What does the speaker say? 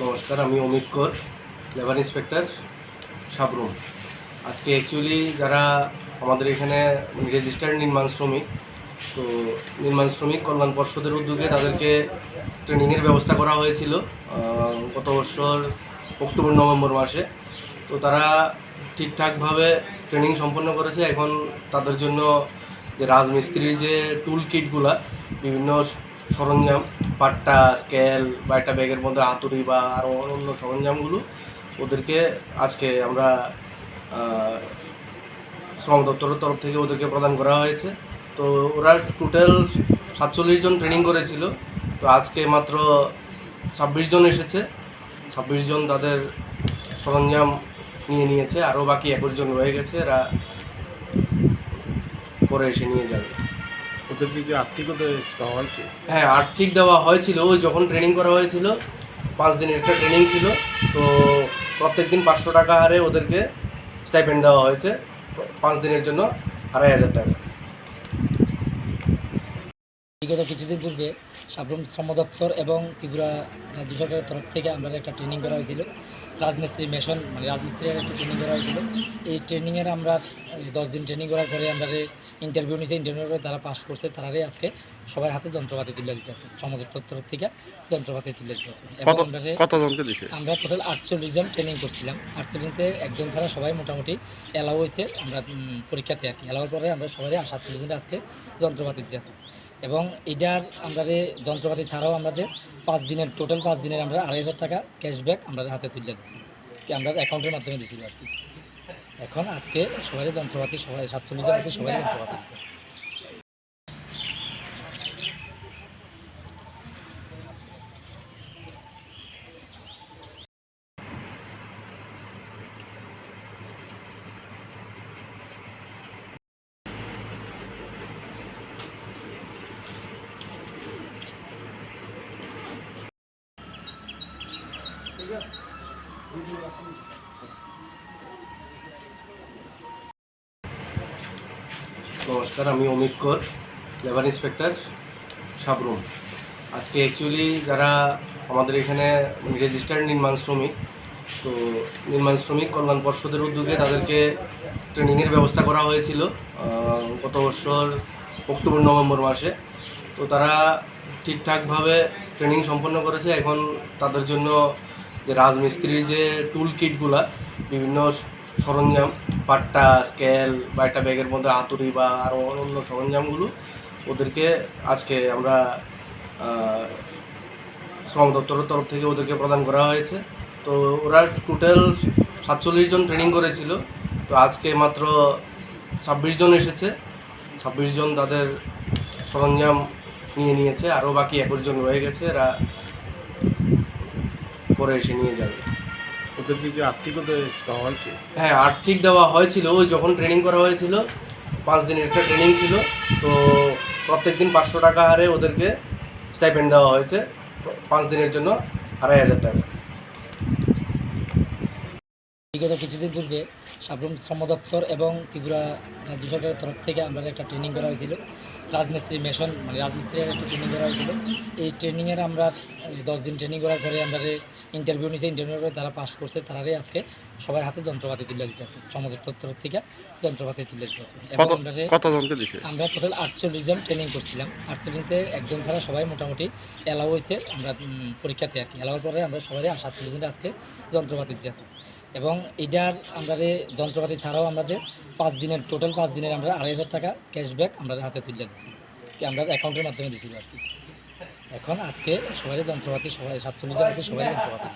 নমস্কার, আমি অমিত কর লেবার ইন্সপেক্টর সাবরুম। আজকে অ্যাকচুয়ালি যারা আমাদের এখানে রেজিস্টার্ড নির্মাণ শ্রমিক, তো নির্মাণ শ্রমিক কল্যাণ পর্ষদের উদ্যোগে তাদেরকে ট্রেনিংয়ের ব্যবস্থা করা হয়েছিল গত বছর অক্টোবর, নভেম্বর মাসে। তো তারা ঠিকঠাকভাবে ট্রেনিং সম্পন্ন করেছে, এখন তাদের জন্য যে রাজমিস্ত্রির যে টুল কিটগুলা বিভিন্ন সরঞ্জাম, পাট্টা স্কেল বা একটা ব্যাগের মধ্যে হাতুড়ি বা আরও অন্য সরঞ্জামগুলো, ওদেরকে আজকে আমরা শ্রম দপ্তরের তরফ থেকে ওদেরকে প্রদান করা হয়েছে। তো ওরা টোটাল সাতচল্লিশ জন ট্রেনিং করেছিল। তো আজকে মাত্র ছাব্বিশ জন এসেছে। ছাব্বিশ জন তাদের সরঞ্জাম নিয়ে নিয়েছে। আরও বাকি একুশ জন রয়ে গেছে। এরা পরে এসে নিয়ে যাবে। ওদেরকে কি আর্থিকও দেওয়া হয়েছে? হ্যাঁ আর্থিক দেওয়া হয়েছিল। ওই যখন ট্রেনিং করা হয়েছিল পাঁচ দিনের একটা ট্রেনিং ছিল তো প্রত্যেক দিন পাঁচশো টাকা হারে ওদেরকে স্টাইপেন্ড দেওয়া হয়েছে পাঁচ দিনের জন্য আড়াই হাজার টাকা। বিগত কিছুদিন পূর্বে সাবরুম শ্রম দপ্তর এবং ত্রিপুরা রাজ্য সরকারের তরফ থেকে আমাদের একটা ট্রেনিং করা হয়েছিল। রাজমিস্ত্রি মেশন মানে রাজমিস্ত্রির একটা ট্রেনিং করা হয়েছিল। এই ট্রেনিংয়ের আমরা দশ দিন ট্রেনিং করার পরে আমরা ইন্টারভিউ নিয়েছি ইন্টারভিউ করে যারা পাস করছে তারাই আজকে সবার হাতে যন্ত্রপাতি তুলে দিতেছে শ্রম দপ্তর তরফ থেকে যন্ত্রপাতি তুলে দিতেছে আমরা টোটাল আটচল্লিশ জন ট্রেনিং করছিলাম। আটচল্লিশতে একজন ছাড়া সবাই মোটামুটি এলাও হয়েছে। আমরা পরীক্ষাতে আর কি? এলাওয়ার পরে আমরা সবাই সাতচল্লিশ জন আজকে যন্ত্রপাতি দিয়েছি এবং এটার আমাদের যন্ত্রপাতি ছাড়াও আমাদের পাঁচ দিনের টোটাল পাঁচ দিনের আমরা আড়াই হাজার টাকা ক্যাশব্যাক আমরা হাতে তুলে দিচ্ছি আমরা অ্যাকাউন্টের মাধ্যমে দিয়েছিল আর কি। এখন আজকে সবাই যন্ত্রপাতি, সবাই সাতচল্লিশ জন আছে সবাই যন্ত্রপাতি। নমস্কার, আমি অমিত কর লেবার ইন্সপেক্টর সাবরুম। আজকে অ্যাকচুয়ালি যারা আমাদের এখানে রেজিস্টার্ড নির্মাণ শ্রমিক, তো নির্মাণ শ্রমিক কল্যাণ পর্ষদের উদ্যোগে তাদেরকে ট্রেনিংয়ের ব্যবস্থা করা হয়েছিল গত বছর অক্টোবর, নভেম্বর মাসে। তো তারা ঠিকঠাকভাবে ট্রেনিং সম্পন্ন করেছে, এখন তাদের জন্য যে রাজমিস্ত্রির যে টুল কিটগুলা বিভিন্ন সরঞ্জাম, পাট্টা স্কেল বা একটা ব্যাগের মধ্যে হাতুড়ি বা আরও অন্য সরঞ্জামগুলো, ওদেরকে আজকে আমরা শ্রম দপ্তরের তরফ থেকে ওদেরকে প্রদান করা হয়েছে। তো ওরা টোটাল সাতচল্লিশ জন ট্রেনিং করেছিল। তো আজকে মাত্র ছাব্বিশ জন এসেছে। ছাব্বিশ জন তাদের সরঞ্জাম নিয়ে নিয়েছে। আরও বাকি একুশ জন রয়ে গেছে। এরা পরে এসে নিয়ে যাবে। ওদেরকে কি আর্থিকও দেওয়া হয়েছে? হ্যাঁ আর্থিক দেওয়া হয়েছিল। ওই যখন ট্রেনিং করা হয়েছিল পাঁচ দিনের একটা ট্রেনিং ছিল তো প্রত্যেক দিন পাঁচশো টাকা হারে ওদেরকে স্টাইপেন্ড দেওয়া হয়েছে পাঁচ দিনের জন্য আড়াই হাজার টাকা। বিগত কিছুদিন পূর্বে সাবরুম শ্রম দপ্তর এবং ত্রিপুরা রাজ্য সরকারের তরফ থেকে আমরা একটা ট্রেনিং করা হয়েছিল। রাজমিস্ত্রি মেশন মানে রাজমিস্ত্রির একটা ট্রেনিং করা হয়েছিল। এই ট্রেনিংয়ের আমরা দশ দিন ট্রেনিং করার পরে আমরা ইন্টারভিউ নিয়েছি ইন্টারভিউ করে যারা পাস করছে তারাই আজকে সবাই হাতে যন্ত্রপাতি তুলে দিতেছে শ্রম দপ্তর তরফ থেকে যন্ত্রপাতি তুলে দিতেছে এবং আমরা টোটাল আটচল্লিশ জন ট্রেনিং করছিলাম। আটচল্লিশতে একজন ছাড়া সবাই মোটামুটি এলাও হয়েছে। আমরা পরীক্ষাতে আর কি। এলাওয়ার পরে আমরা সবাই সাতচল্লিশ জন আজকে যন্ত্রপাতি দিয়েছি এবং এটার আমাদের যন্ত্রপাতি ছাড়াও আমাদের পাঁচ দিনের টোটাল পাঁচ দিনের আমরা আড়াই হাজার টাকা ক্যাশব্যাক আমরা হাতে তুলে দিয়েছি আমরা অ্যাকাউন্টের মাধ্যমে দিয়েছিল আর কি। এখন আজকে সবাই যন্ত্রপাতি, সবাই সাতচল্লিশ জন আছে সবাই যন্ত্রপাতি